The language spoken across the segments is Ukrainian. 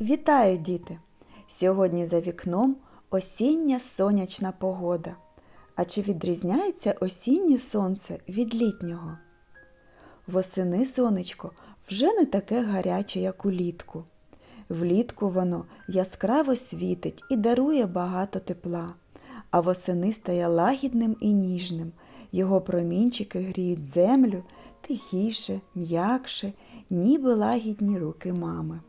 Вітаю, діти! Сьогодні за вікном осіння сонячна погода. А чи відрізняється осіннє сонце від літнього? Восени сонечко вже не таке гаряче, як улітку. Влітку воно яскраво світить і дарує багато тепла, а восени стає лагідним і ніжним. Його промінчики гріють землю тихіше, м'якше, ніби лагідні руки мами.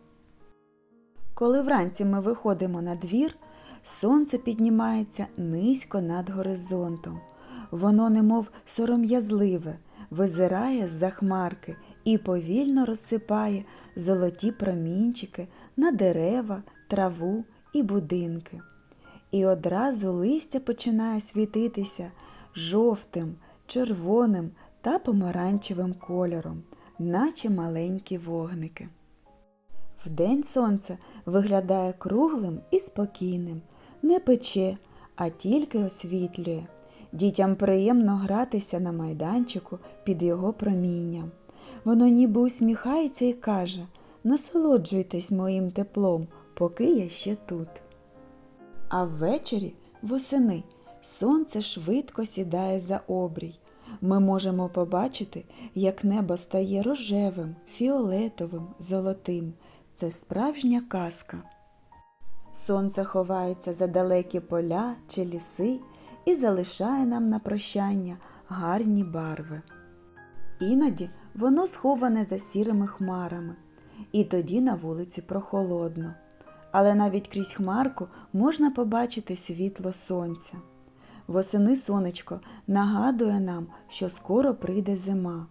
Коли вранці ми виходимо на двір, сонце піднімається низько над горизонтом. Воно, немов сором'язливе, визирає з-за хмарки і повільно розсипає золоті промінчики на дерева, траву і будинки. І одразу листя починає світитися жовтим, червоним та помаранчевим кольором, наче маленькі вогники. Вдень сонце виглядає круглим і спокійним, не пече, а тільки освітлює. Дітям приємно гратися на майданчику під його промінням. Воно ніби усміхається і каже насолоджуйтесь моїм теплом, поки я ще тут. А ввечері, восени, сонце швидко сідає за обрій. Ми можемо побачити, як небо стає рожевим, фіолетовим, золотим. Це справжня казка. Сонце ховається за далекі поля чи ліси і залишає нам на прощання гарні барви. Іноді воно сховане за сірими хмарами, і тоді на вулиці прохолодно. Але навіть крізь хмарку можна побачити світло сонця. Восени сонечко нагадує нам, що скоро прийде зима.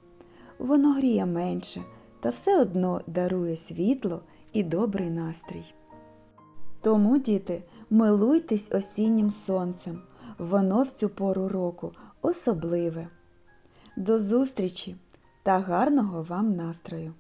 Воно гріє менше та все одно дарує світло і добрий настрій. Тому, діти, милуйтесь осіннім сонцем, воно в цю пору року особливе. До зустрічі та гарного вам настрою!